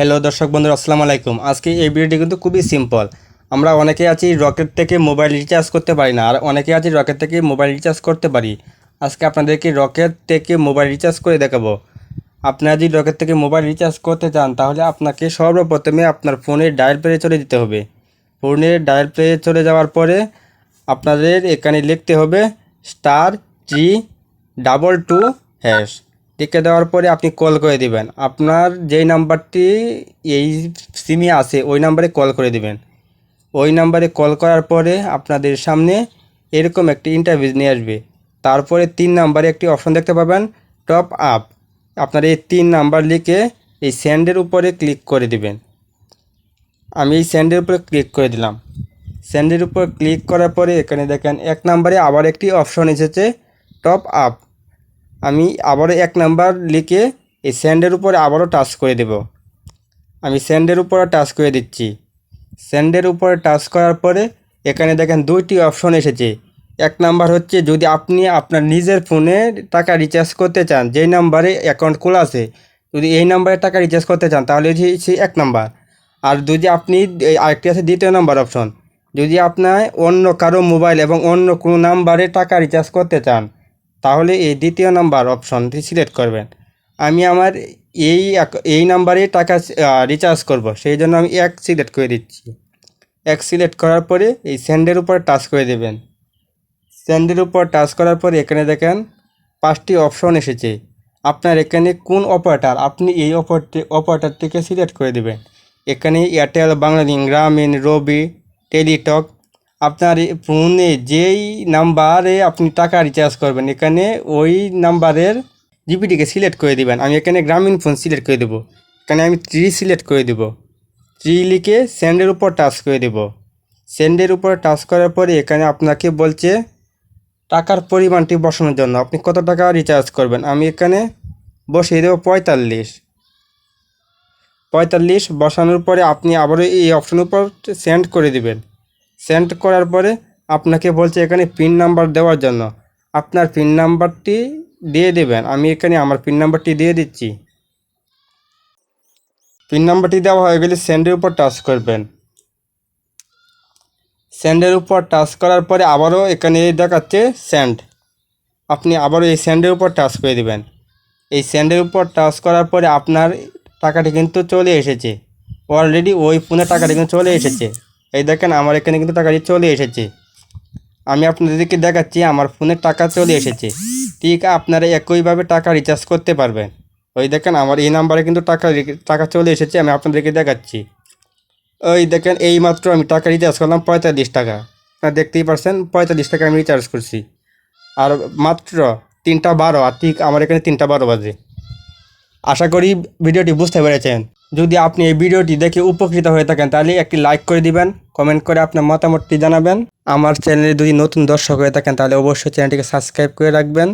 Hello দর্শক বন্ধুরা, আসসালামু আলাইকুম। আজকে এই ভিডিওটি কিন্তু খুবই সিম্পল আমরা অনেকে আছি রকেট থেকে মোবাইল রিচার্জ করতে পারি না, আর অনেকে আছি রকেট থেকে মোবাইল রিচার্জ করতে পারি। আজকে আপনাদেরকে রকেট থেকে মোবাইল রিচার্জ করে দেখাবো। আপনারা যদি রকেট থেকে মোবাইল রিচার্জ করতে চান, তাহলে আপনাকে সর্বপ্রথমে আপনার ফোনের ডায়াল প্লে চলে যেতে হবে। ফোনের ডায়াল প্লে চলে যাওয়ার পরে আপনাদের এখানে লিখতে হবে star three double two hash টিকে দেওয়ার পরে আপনি কল করে দিবেন। আপনার যেই নাম্বারটি এই সিমে আছে, ওই নাম্বারে কল করে দিবেন। ওই নাম্বারে কল করার পরে আপনাদের সামনে এরকম একটি ইন্টারভিউ নিয়ে আসবে। তারপরে তিন নাম্বারে একটি অপশন দেখতে পাবেন টপ আপ আপনার এই তিন নাম্বার লিখে এই স্যান্ডের উপরে ক্লিক করে দিবেন। আমি এই স্যান্ডের উপরে ক্লিক করে দিলাম। স্যান্ডের উপর ক্লিক করার পরে এখানে দেখেন, এক নাম্বারে আবার একটি অপশন এসেছে টপ আপ আমি আবারও এক নাম্বার লিখে এই স্যান্ডের উপরে আবারও টাচ করে দেব। আমি স্যান্ডের উপরে টাচ করে দিচ্ছি। স্যান্ডের উপরে টাচ করার পরে এখানে দেখেন দুইটি অপশন এসেছে। এক নাম্বার হচ্ছে যদি আপনি আপনার নিজের ফোনে টাকা রিচার্জ করতে চান, যেই নাম্বারে অ্যাকাউন্ট খোলা আছে, যদি এই নাম্বারে টাকা রিচার্জ করতে চান, তাহলে হচ্ছে এক নাম্বার। আর যদি আপনি আরেকটি আছে দ্বিতীয় নাম্বার অপশন, যদি আপনার অন্য কারও মোবাইল এবং অন্য কোনো নাম্বারে টাকা রিচার্জ করতে চান তাহলে এই দ্বিতীয় নাম্বার অপশনটি সিলেক্ট করবেন। আমি আমার এই এই নাম্বারে টাকা রিচার্জ করব, সেই জন্য আমি এক সিলেক্ট করে দিচ্ছি। এক সিলেক্ট করার পরে এই স্যান্ডের উপর টাচ করে দেবেন। স্যান্ডের উপর টাচ করার পরে এখানে দেখেন পাঁচটি অপশন এসেছে। আপনার এখানে কোন অপারেটার আপনি এই অপারেটর অপারেটারটিকে সিলেক্ট করে দেবেন। এখানে এয়ারটেল বাংলালিংক গ্রামীণ রবি টেলিটক আপনার ফোনে যেই নাম্বারে আপনি টাকা রিচার্জ করবেন, এখানে ওই নাম্বারের জিপিটিকে সিলেক্ট করে দিবেন। আমি এখানে গ্রামীণ ফোন সিলেক্ট করে দেবো। এখানে আমি থ্রি সিলেক্ট করে দেবো। থ্রি লিখে স্যান্ডের উপর টাচ করে দেব। স্যান্ডের উপর টাচ করার পরে এখানে আপনাকে বলছে টাকার পরিমাণটি বসানোর জন্য। আপনি কত টাকা রিচার্জ করবেন? আমি এখানে বসিয়ে দেবো পঁয়তাল্লিশ। পঁয়তাল্লিশ বসানোর পরে আপনি আবারও এই অপশনের উপর সেন্ড করে দিবেন। সেন্ড করার পরে আপনাকে বলছে এখানে পিন নাম্বার দেওয়ার জন্য। আপনার পিন নাম্বারটি দিয়ে দেবেন। আমি এখানে আমার পিন নাম্বারটি দিয়ে দিচ্ছি। পিন নাম্বারটি দেওয়া হয়ে গেলে সেন্ডের উপর টাচ করবেন। সেন্ডের উপর টাচ করার পরে আবারও এখানে দেখাচ্ছে সেন্ড আপনি আবারও এই সেন্ডের উপর টাচ করে দিবেন। এই সেন্ডের উপর টাচ করার পরে আপনার টাকাটি কিন্তু চলে এসেছে। অলরেডি ওই ফোনে টাকাটি কিন্তু চলে এসেছে। এই দেখেন, আমার এখানে কিন্তু টাকাটি চলে এসেছে। আমি আপনাদেরকে দেখাচ্ছি, আমার ফোনে টাকা চলে এসেছে। ঠিক আপনারা একইভাবে টাকা রিচার্জ করতে পারবেন। ওই দেখেন, আমার এই নাম্বারে কিন্তু টাকা টাকা চলে এসেছে, আমি আপনাদেরকে দেখাচ্ছি। ওই দেখেন এই মাত্র আমি টাকা রিচার্জ করলাম পঁয়তাল্লিশ টাকা। আপনারা দেখতেই পারছেন, পঁয়তাল্লিশ টাকা আমি রিচার্জ করছি। আর মাত্র তিনটা বারো, আর ঠিক আমার এখানে তিনটা বারো বাজে। আশা করি ভিডিওটি বুঝতে পেরেছেন। যদি আপনি এই ভিডিওটি দেখে উপকৃত হয়ে থাকেন, তাহলে একটি লাইক করে দিবেন কমেন্ট করে আপনার মতামতটি জানাবেন। আমার চ্যানেলে যদি নতুন দর্শক হয়ে থাকেন, তাহলে অবশ্যই চ্যানেলটিকে সাবস্ক্রাইব করে রাখবেন।